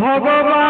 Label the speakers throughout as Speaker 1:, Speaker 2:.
Speaker 1: ভগবান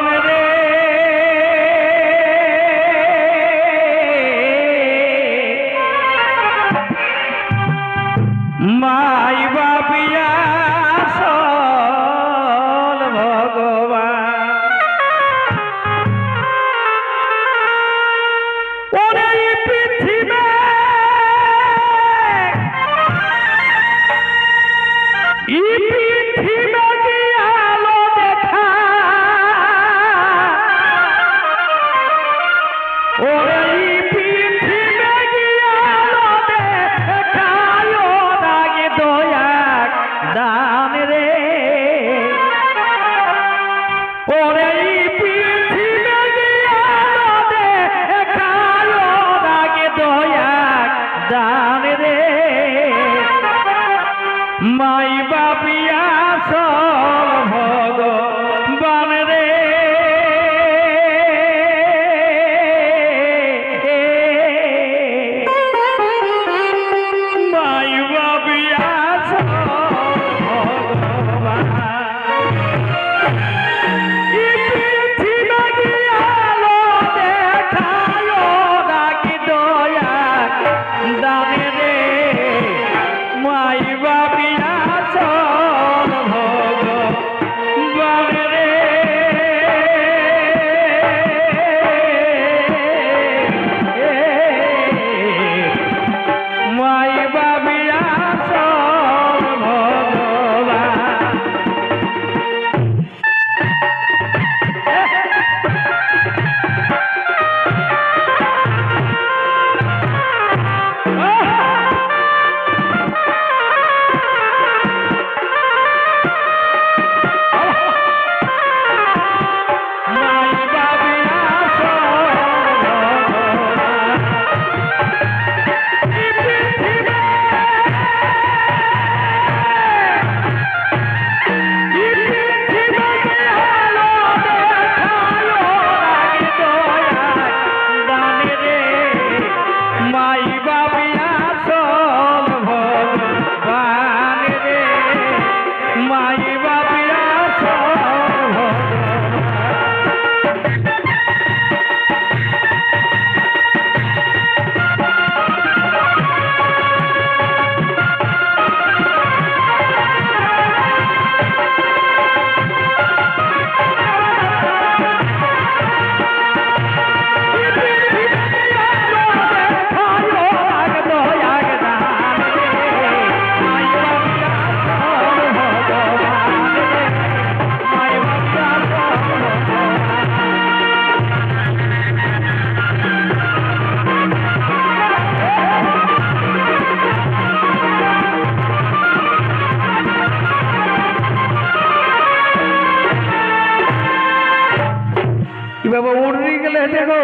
Speaker 1: বাবা উড়ি গেলে দেখো,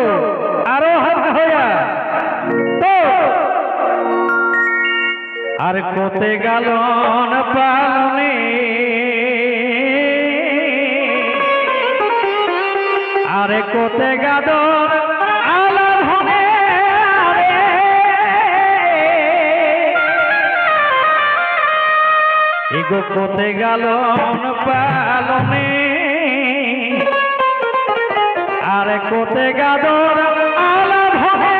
Speaker 1: আরও হালকা হইয়া। তো, আর কোতে গালন পালনে আরে কোতে আরে ইগো কোতে গালন পালনে? আরে কোতে গাদর আলা ভবে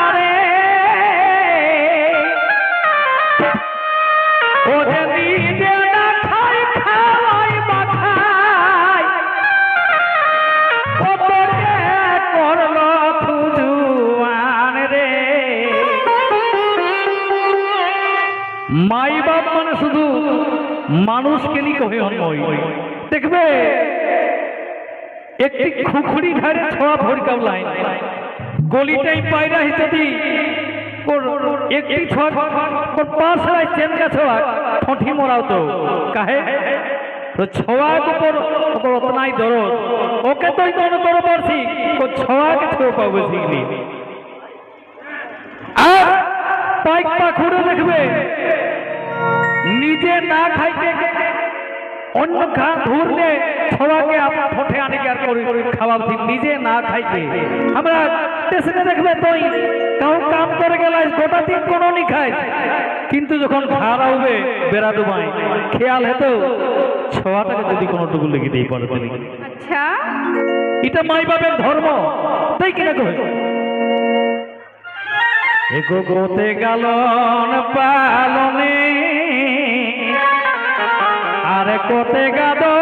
Speaker 1: আরে। ও যে নিজে না খাই খাওয়াই মাথায়। মাই বাপ মানে শুধু মানুষকে নিয়ে কহে হনময় দেখবে? একটি খুখুড়ি ধারে ছোঁয়া ভরকাও লাইন। গলিটাই পায়রা হিসাবে একটি ছোঁয়া পাঁচ রায় চেনকা ছোঁয়া ঠোঁটি মরাও তো। কাহে? তো উপর ওপর অতনাই দরদ। ওকে তো কোন করো পারছি ও ছোঁয়াকে ছোঁয়া পাবো শিখলি আর পাইক পাখুড়ে দেখবে নিজে না খাইতে অন্য ঘা ধরলে ছোড়াকে আপনার ঠোঁটে আনে আর করে খাওয়াবি নিজে না খাইতে। আমরা স্টেশনে দেখবে তুই কাউ কাম করে গেলে গোটা দিন কোনো নি খাই কিন্তু যখন ঘা রাউবে বেড়া ডুবাই খেয়াল হেতো ছোয়াটাকে যদি কোনো টুকু লেগে দিয়ে পড়ে তুমি
Speaker 2: আচ্ছা।
Speaker 1: এটা মাই বাপের ধর্ম। তাই কিনা কবে এগো গোতে গালন পালনে আর কোতে গাদর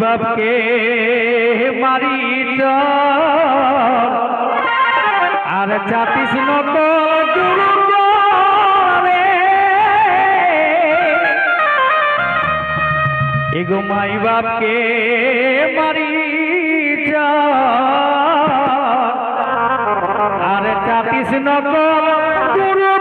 Speaker 1: বাপকে মারি আর চাপিস এগো মাই বাপকে মারি আর চাপিস নকল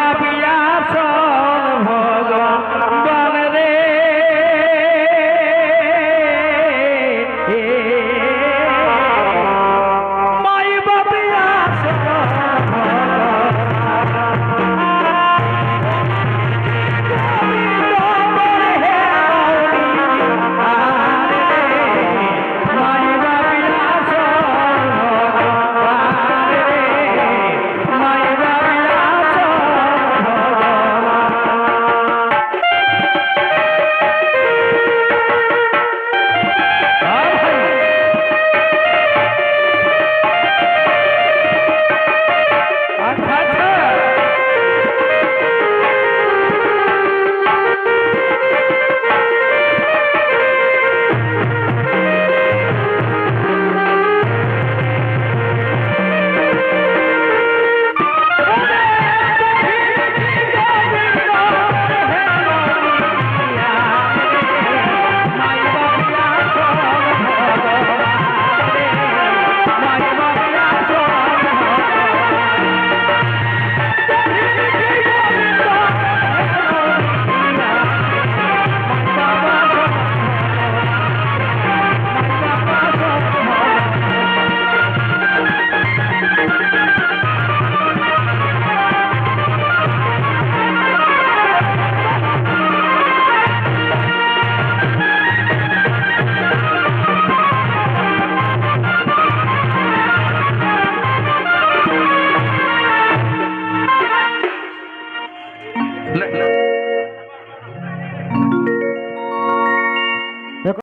Speaker 1: বাপিয়া সন ভগ